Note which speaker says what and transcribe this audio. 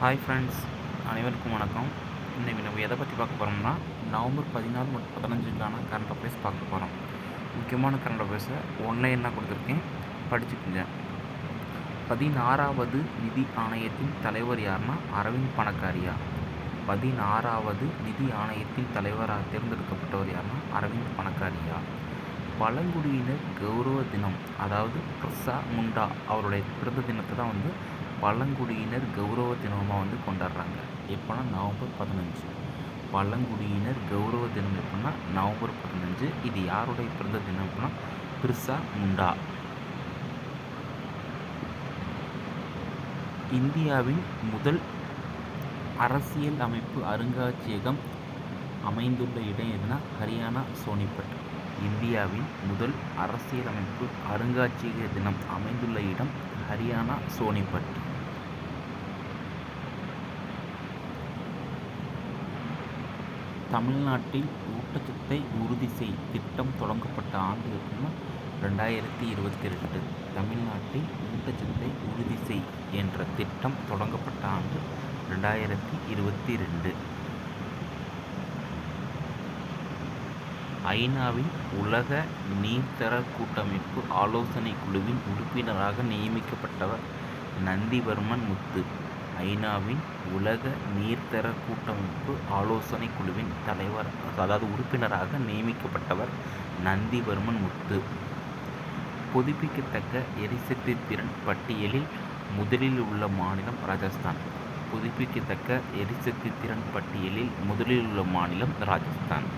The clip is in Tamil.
Speaker 1: ஹாய் ஃப்ரெண்ட்ஸ் அனைவருக்கும் வணக்கம். இன்றைக்கி நம்ம எதை பற்றி பார்க்க போகிறோம்னா நவம்பர் பதினாலு மற்றும் பதினஞ்சுக்கான கரண்ட் அஃபேர்ஸ் பார்க்க போகிறோம் முக்கியமான கரண்ட் அஃபேர்ஸை ஒன்லைனாக கொடுத்துருக்கேன்? படிச்சுக்கோங்க. பதினாறாவது நிதி ஆணையத்தின் தலைவர் யாருன்னா அரவிந்த் பணக்காரியா. பதினாறாவது நிதி ஆணையத்தின் தலைவராக தேர்ந்தெடுக்கப்பட்டவர் யாருன்னா அரவிந்த் பணக்காரியா. பழங்குடியினர் கௌரவ தினம் அதாவது பிரசா முண்டா அவருடைய பிறந்த தினத்தை தான் வந்து பழங்குடியினர் கௌரவ தினமாக வந்து கொண்டாடுறாங்க. எப்போனா நவம்பர் பதினஞ்சு. பழங்குடியினர் கௌரவ தினம் எப்படின்னா நவம்பர் பதினஞ்சு. இது யாருடைய பிறந்த தினம் எப்படின்னா பிர்சா முண்டா. இந்தியாவின் முதல் அரசியல் அமைப்பு அருங்காட்சியகம் அமைந்துள்ள இடம் எதுனா ஹரியானா சோனிபட். இந்தியாவின் முதல் அரசியலமைப்பு அருங்காட்சியக தினம் அமைந்துள்ள இடம் ஹரியானா சோனிபட். தமிழ்நாட்டில் ஊட்டச்சத்தை உறுதி செய் திட்டம் தொடங்கப்பட்ட ஆண்டு எப்படின்னா ரெண்டாயிரத்தி இருபத்தி ரெண்டு தமிழ்நாட்டில் ஊட்டச்சத்தை உறுதி செய் என்ற திட்டம் தொடங்கப்பட்ட ஆண்டு ரெண்டாயிரத்தி இருபத்தி ரெண்டு ஐநாவின் உலக நீர்த்தர கூட்டமைப்பு ஆலோசனை குழுவின் உறுப்பினராக நியமிக்கப்பட்டவர் நந்திவர்மன் முத்து. ஐநாவின் உலக நீர்த்தர கூட்டமைப்பு ஆலோசனை குழுவின் தலைவர் அதாவது உறுப்பினராக நியமிக்கப்பட்டவர் நந்திவர்மன் முத்து. புதுப்பிக்கத்தக்க எரிசக்தி திறன் பட்டியலில் முதலில் உள்ள மாநிலம் ராஜஸ்தான். புதுப்பிக்கத்தக்க எரிசக்தி திறன் பட்டியலில் முதலில் உள்ள மாநிலம் ராஜஸ்தான்.